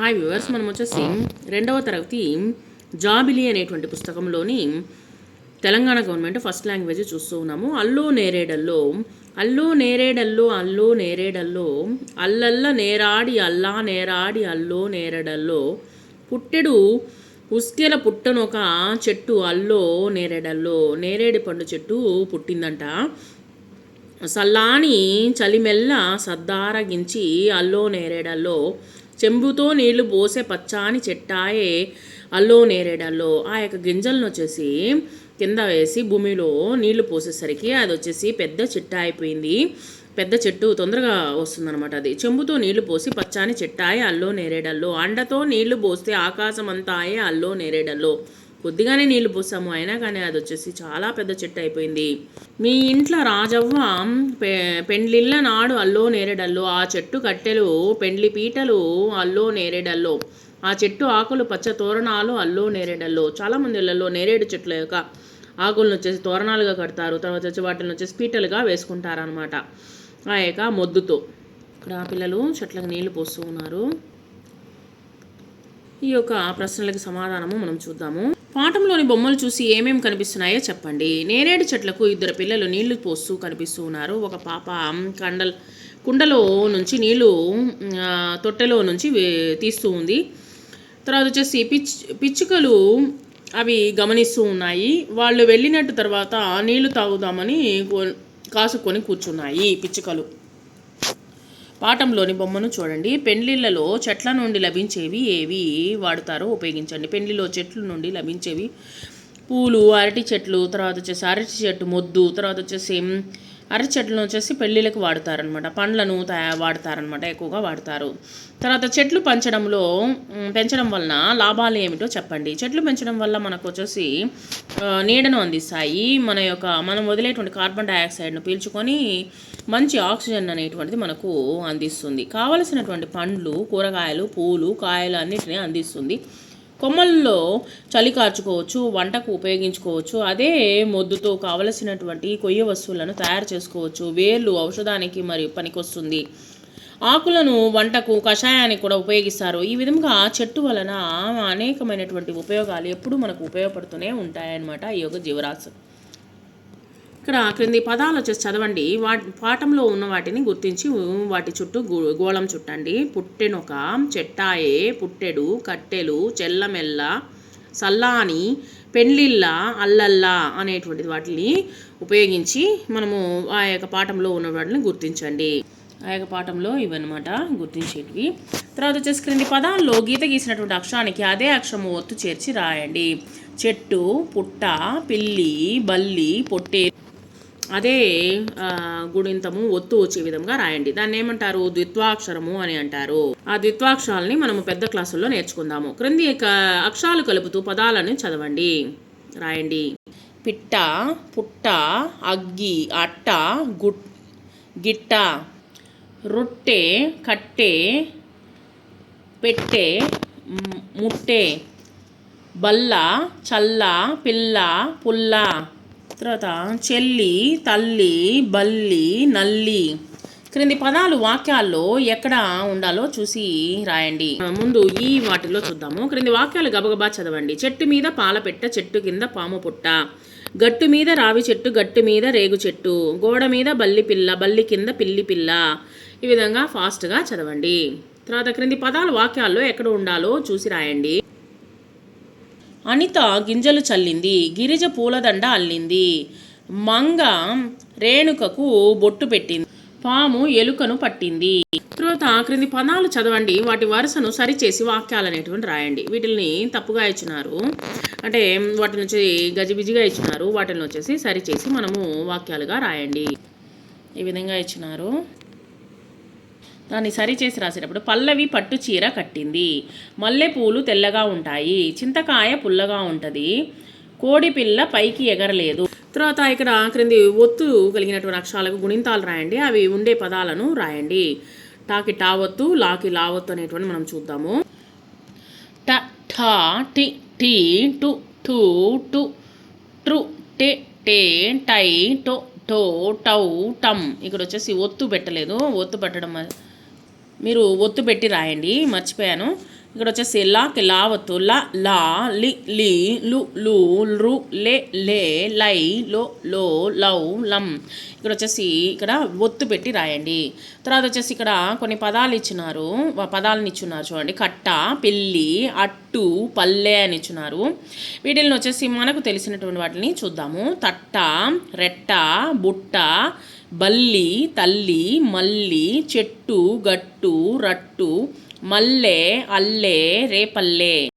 Hi viewers మనం వచ్చేసి రెండవ తరగతి జాబిలి అనేటువంటి పుస్తకంలోని తెలంగాణ గవర్నమెంట్ ఫస్ట్ లాంగ్వేజ్ చూస్తూ ఉన్నాము. అల్లు నేరేడల్లో అల్లు నేరేడల్లో అల్లు నేరేడల్లో అల్లల్ల నేరాడి అల్లా నేరాడి అల్లో నేరేడల్లో పుట్టెడు ఉస్కెల పుట్టనొక చెట్టు అల్లో నేరేడల్లో నేరేడు పండు చెట్టు పుట్టిందంట. సల్లాని చలిమెల్ల సద్దారగించి అల్లో నేరేడల్లో చెంబుతో నీళ్ళు పోసే పచ్చాని చెట్టాయే అల్లో నేరేడల్లో. ఆ యొక్క గింజలను వచ్చేసి కింద వేసి భూమిలో నీళ్ళు పోసేసరికి అది వచ్చేసి పెద్ద చెట్టు అయిపోయింది. పెద్ద చెట్టు తొందరగా వస్తుందన్నమాట అది. చెంబుతో నీళ్ళు పోసి పచ్చాని చెట్టాయే అల్లో నేరేడల్లో. అండతో నీళ్ళు పోస్తే ఆకాశం అంతా అల్లో నేరేడల్లో. కొద్దిగానే నీళ్ళు పోసాము. అయినా కానీ అది వచ్చేసి చాలా పెద్ద చెట్టు అయిపోయింది. మీ ఇంట్లో రాజవ్వ పె పెండ్లిళ్ళ నాడు అల్లో నేరేడల్లో ఆ చెట్టు కట్టెలు పెండ్లి పీటలు అల్లో నేరేడల్లో ఆ చెట్టు ఆకులు పచ్చ తోరణాలు అల్లో నేరేడల్లో చాలామంది ఇళ్ళలో నేరేడు చెట్ల యొక్క ఆకులను వచ్చేసి తోరణాలుగా కడతారు. తర్వాత వచ్చి వాటిని వచ్చేసి పీటలుగా వేసుకుంటారనమాట ఆ యొక్క మొద్దుతో. ఇక్కడ పిల్లలు చెట్లకు నీళ్ళు పోస్తూ ఉన్నారు. ఈ యొక్క ప్రశ్నలకు సమాధానము మనం చూద్దాము. పాఠంలోని బొమ్మలు చూసి ఏమేమి కనిపిస్తున్నాయో చెప్పండి. నేరేడు చెట్లకు ఇద్దరు పిల్లలు నీళ్ళు పోస్తూ కనిపిస్తూ ఉన్నారు. ఒక పాప కండల్ కుండలో నుంచి నీళ్ళు తొట్టెలో నుంచి తీస్తూ ఉంది. తర్వాత వచ్చేసి పిచ్ పిచ్చుకలు అవి గమనిస్తూ ఉన్నాయి. వాళ్ళు వెళ్ళినట్టు తర్వాత నీళ్ళు తాగుదామని కాసుకొని కూర్చున్నాయి పిచ్చుకలు. పాఠంలోని బొమ్మను చూడండి. పెండ్లిళ్ళలో చెట్ల నుండి లభించేవి ఏవి? వాడతారో ఉపయోగించండి. పెండ్లిలో చెట్ల నుండి లభించేవి పూలు అరటి చెట్లు తర్వాత వచ్చేసి అరటి చెట్టు మొద్దు తర్వాత వచ్చేసి అరటి చెట్లను వచ్చేసి పెళ్ళిళ్ళకి వాడతారనమాట పండ్లను తయా వాడతారనమాట ఎక్కువగా వాడతారు. తర్వాత చెట్లు పెంచడంలో పెంచడం వలన లాభాలు ఏమిటో చెప్పండి. చెట్లు పెంచడం వల్ల మనకు వచ్చేసి నీడను అందిస్తాయి. మన యొక్క మనం వదిలేటువంటి కార్బన్ డైఆక్సైడ్ను పీల్చుకొని మంచి ఆక్సిజన్ అనేటువంటిది మనకు అందిస్తుంది. కావలసినటువంటి పండ్లు కూరగాయలు పూలు కాయలు అన్నిటిని అందిస్తుంది. కొమ్మల్లో చలి కార్చుకోవచ్చు వంటకు ఉపయోగించుకోవచ్చు అదే మొద్దుతో కావలసినటువంటి కొయ్య వస్తువులను తయారు చేసుకోవచ్చు. వేర్లు ఔషధానికి మరియు పనికొస్తుంది. ఆకులను వంటకు కషాయానికి కూడా ఉపయోగిస్తారు. ఈ విధంగా చెట్టు వలన అనేకమైనటువంటి ఉపయోగాలు ఎప్పుడూ మనకు ఉపయోగపడుతూనే ఉంటాయన్నమాట ఈ యొక్క జీవరాశి. ఇక్కడ క్రింది పదాలు వచ్చేసి చదవండి. వా పాఠంలో ఉన్న వాటిని గుర్తించి వాటి చుట్టూ గో- గోళం చుట్టండి. పుట్టెనొక చెట్టాయే పుట్టెడు కట్టెలు చెల్లమెల్ల సల్లాని పెండ్లిళ్ళ అల్లల్లా అనేటువంటి వాటిని ఉపయోగించి మనము ఆ యొక్క పాఠంలో ఉన్న వాటిని గుర్తించండి. ఆ యొక్క పాఠంలో ఇవన్నమాట గుర్తించేటివి. తర్వాత వచ్చేసి క్రింది పదాల్లో గీత గీసినటువంటి అక్షరానికి అదే అక్షరము ఒత్తు చేర్చి రాయండి. చెట్టు పుట్ట పిల్లి బల్లి పొట్టే అదే ఆ, గుణింతము ఒత్తు వచ్చే విధంగా రాయండి. దాన్ని ఏమంటారు? ద్విత్వాక్షరము అని అంటారు. ఆ ద్విత్వాక్షరాలని మనము పెద్ద క్లాసుల్లో నేర్చుకుందాము. క్రింది అక్షరాలు కలుపుతూ పదాలను చదవండి. రాయండి. పిట్ట పుట్ట అగ్గి అట్ట గుట్ గిట్ట రొట్టె కట్టె పెట్టె ముట్టె బల్ల చల్ల పిల్ల పుల్ల తర్వాత చెల్లి తల్లి బల్లి నల్లి. క్రింది పదాలు వాక్యాల్లో ఎక్కడ ఉండాలో చూసి రాయండి. ముందు ఈ వాటిలో చూద్దాము. క్రింది వాక్యాలు గబగబా చదవండి. చెట్టు మీద పాల పెట్ట చెట్టు కింద పాము పుట్ట. గట్టు మీద రావి చెట్టు గట్టు మీద రేగు చెట్టు. గోడ మీద బల్లి పిల్ల బల్లి కింద పిల్లి పిల్ల. ఈ విధంగా ఫాస్ట్గా చదవండి. తర్వాత క్రింది పదాలు వాక్యాల్లో ఎక్కడ ఉండాలో చూసి రాయండి. అనిత గింజలు చల్లింది గిరిజ పూలదండ అల్లింది. మంగ రేణుకకు బొట్టు పెట్టింది. పాము ఎలుకను పట్టింది. తర్వాత క్రింది పదాలు చదవండి వాటి వరుసను సరిచేసి వాక్యాలు అనేటువంటి రాయండి. వీటిని తప్పుగా ఇచ్చినారు. అంటే వాటిని వచ్చి గజిబిజిగా ఇచ్చినారు. వాటిని వచ్చేసి సరిచేసి మనము వాక్యాలుగా రాయండి. ఈ విధంగా ఇచ్చినారు. దాన్ని సరిచేసి రాసేటప్పుడు పల్లవి పట్టు చీర కట్టింది. మల్లెపూలు తెల్లగా ఉంటాయి. చింతకాయ పుల్లగా ఉంటుంది. కోడి పిల్ల పైకి ఎగరలేదు. తర్వాత ఇక్కడ క్రింది ఒత్తు కలిగినటువంటి అక్షరాలకు గుణింతాలు రాయండి. అవి ఉండే పదాలను రాయండి. టాకి టావత్తు లాకి లావత్తు అనేటువంటి మనం చూద్దాము. ట ఠా టి టీ టు టు టు ట్రు టే టే టై టో టో టౌ టమ్ ఇక్కడ వచ్చేసి ఒత్తు పెట్టలేదు. ఒత్తు పెట్టడం మీరు ఒత్తు పెట్టి రాయండి మర్చిపోయాను. ఇక్కడ వచ్చేసి లాకి లావత్తు ల లా లి లి లు లు రు లే లే లై లో లో లౌ లం. ఇక్కడ వచ్చేసి ఇక్కడ ఒత్తు పెట్టి రాయండి. తర్వాత వచ్చేసి ఇక్కడ కొన్ని పదాలు ఇచ్చినారు. పదాలను ఇచ్చున్నారు చూడండి. కట్ట పిల్లి అట్టు పల్లె అని ఇచ్చున్నారు. వీటిని వచ్చేసి మనకు తెలిసినటువంటి వాటిని చూద్దాము. తట్ట రెట్ట బుట్ట బల్లి తల్లి మల్లి చెట్టు గట్టు రట్టు మల్లె అల్లె రేపల్లె.